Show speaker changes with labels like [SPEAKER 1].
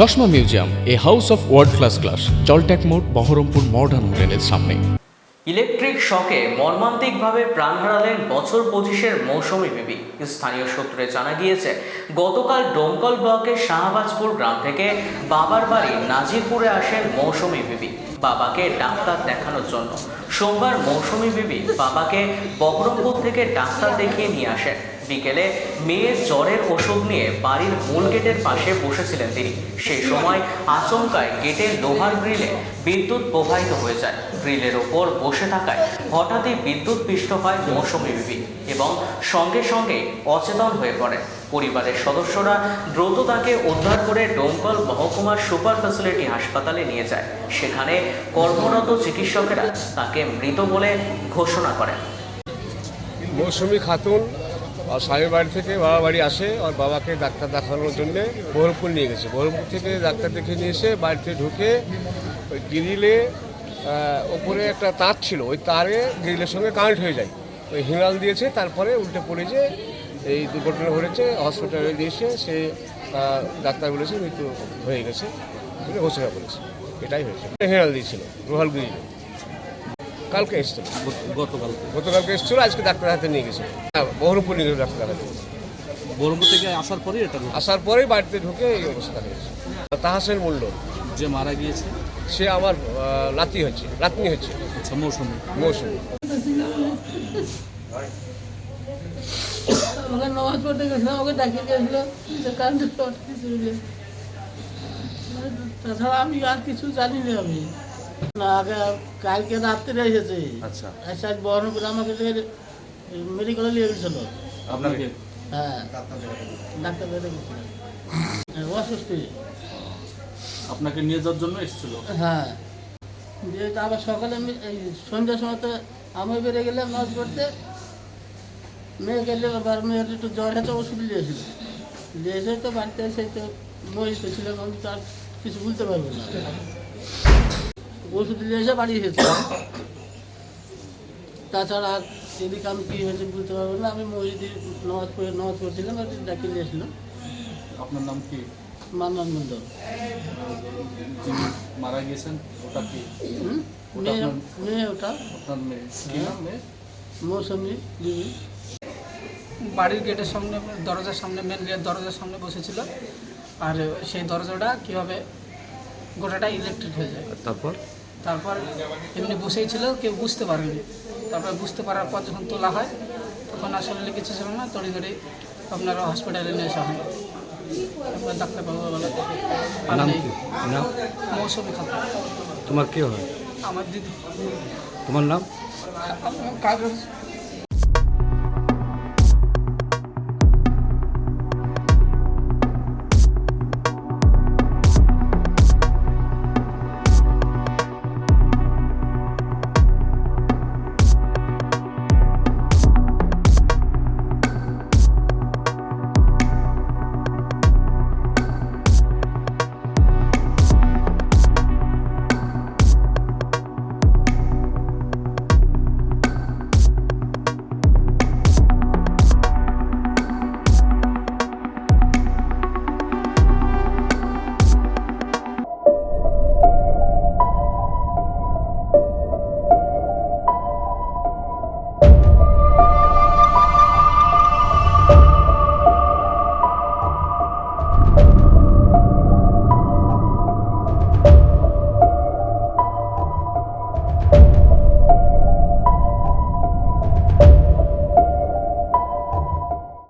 [SPEAKER 1] চশমা museum, a house of world class class জলট্যাক মোড়, Baharampur modern হোটেলের সামনে।
[SPEAKER 2] ইলেকট্রিক শকে মর্মান্তিকভাবে প্রাণ হারালেন বছর পঁচিশের মৌসুমী বিবি, স্থানীয় সূত্রে জানা গিয়েছে, গতকাল ডোমকল ব্লকের শাহবাজপুর গ্রাম থেকে বাবার বাড়ি নাজিরপুরে আসেন মৌসুমী বিবি। বাবাকে ডাক্তার দেখানোর জন্য। সোমবার মৌসুমী বিবি বাবাকে বহরমপুর থেকে ডাক্তার দেখিয়ে নিয়ে আসেন। বিকেলে মেয়ের জ্বরের ওষুধ নিয়ে বাড়ির মূল গেটের পাশে বসেছিলেন তিনি। সেই সময় আচমকায় গেটের লোহার গ্রিলে বিদ্যুৎ প্রবাহিত হয়ে যায়। গ্রিলের ওপর বসে থাকায় হঠাৎই বিদ্যুৎ পিষ্ট হয় মৌসুমী বিবি এবং সঙ্গে সঙ্গে অচেতন হয়ে পড়ে পরিবারের সদস্যরা দ্রুত তাকে উদ্ধার করে ডোমকল মহকুমার সুপার ফ্যাসিলিটি হাসপাতালে নিয়ে যায়। সেখানে কর্মরত চিকিৎসকেরা তাকে মৃত বলে ঘোষণা করেন।
[SPEAKER 3] মৌসুমি খাতুন আর স্বামীর বাড়ি থেকে বাবা বাড়ি আসে আর বাবাকে ডাক্তার দেখানোর জন্য বহরমপুর নিয়ে গেছে। বহরমপুর থেকে ডাক্তার দেখে নিয়ে এসে বাড়িতে ঢুকে ওই গ্রিলে ওপরে একটা তার ছিল। ওই তারে গ্রিলের সঙ্গে কানেক্ট হয়ে যায়। ওই হিঙাল দিয়েছে, তারপরে উল্টে পড়ে পড়েছে এই দুর্ঘটনা ঘটেছে হসপিটালে দিয়েছে সে ডাক্তার বলেছে মৃত্যু হয়ে গেছে ঘোষণা করেছে। এটাই হয়েছে। হিঙাল দিয়েছিল রোহাল গ্রিলে কালকে এসেছিল।
[SPEAKER 4] গতকাল।
[SPEAKER 3] গতকালকে এসেছিল আজকে ডাক্তার হাতে নিয়ে গেছে। হ্যাঁ, বহরমপুর নিয়ে গেছে ডাক্তার হাতে।
[SPEAKER 4] বহরমপুর থেকে আসার পরেই এটা
[SPEAKER 3] আসার পরেই বাড়িতে ঢুকে এই অবস্থা হয়েছে। তাহাসের মূল্য।
[SPEAKER 4] যে মারা গিয়েছে।
[SPEAKER 3] সে আমার নাতি হচ্ছে নাতনি হচ্ছে।
[SPEAKER 4] আচ্ছা মৌসুমি।
[SPEAKER 3] মৌসুমি।
[SPEAKER 5] ওকে নামাজ পড়তে গেছিলাম ওকে ডাকিয়ে দিয়েছিল যে কারেন্ট শর্ট চলে তাছাড়া আমি আর কিছু জানি না আমি। না আগে কালকে রাত্রে এসেছে।
[SPEAKER 4] আচ্ছা।
[SPEAKER 5] এসে আজ বহরমপুর আমাকে মেডিকেলে নিয়ে গেছিল।
[SPEAKER 4] আপনাকে?
[SPEAKER 5] হ্যাঁ। ডাক্তার অসুস্থ।
[SPEAKER 4] আপনাকে নিয়ে যাওয়ার জন্য এসেছিল?
[SPEAKER 5] হ্যাঁ। দিয়ে আবার সকালে আমি এই সন্ধ্যার সময় তো আমি বেরিয়ে গেলাম নাচ করতে মেয়ে গেলে আবার মেয়ের একটু জ্বর হয়েছে ওষুধ নিয়েছিল নিয়ে এসে তো বাড়িতে এসে তো মরিত ছিলাম আমি তো আর কিছু বলতে পারব না। ওষুধ নিয়ে এসে বাড়ি এসেছি। তাছাড়া আর এদিকে আমি কী হয়েছে বলতে পারব না আমি মসজিদে নামাজ পড়ে নামাজ পড়ছিলাম আর ডাকি নিয়েছিলাম
[SPEAKER 4] আপনার নাম কি?
[SPEAKER 5] মান্নান মন্ডল
[SPEAKER 4] যিনি মারা গিয়েছেন ওটা কি?
[SPEAKER 5] মেয়ে ওটা।
[SPEAKER 4] আপনার মেয়ে। মেয়ে?
[SPEAKER 5] মৌসুমি বিবি
[SPEAKER 6] বাড়ির গেটের সামনে দরজার সামনে মেন গেট দরজার সামনে বসেছিল। আর সেই দরজাটা কীভাবে গোটাটা ইলেকট্রিক হয়ে যায়।
[SPEAKER 4] তারপর?
[SPEAKER 6] তারপর এমনি বসেই ছিল কেউ বুঝতে পারেনি। তারপর বুঝতে পারার পর যখন তোলা হয় তখন আসলে কিছু ছিল না তড়ি তড়ি আপনার হসপিটালে নিয়ে আসা হয়। তারপর ডাক্তারবাবু বলে মৌসুমি খাতা
[SPEAKER 7] তোমার কি হয়?
[SPEAKER 6] আমার দিদি।
[SPEAKER 7] তোমার নাম?
[SPEAKER 6] কাগজ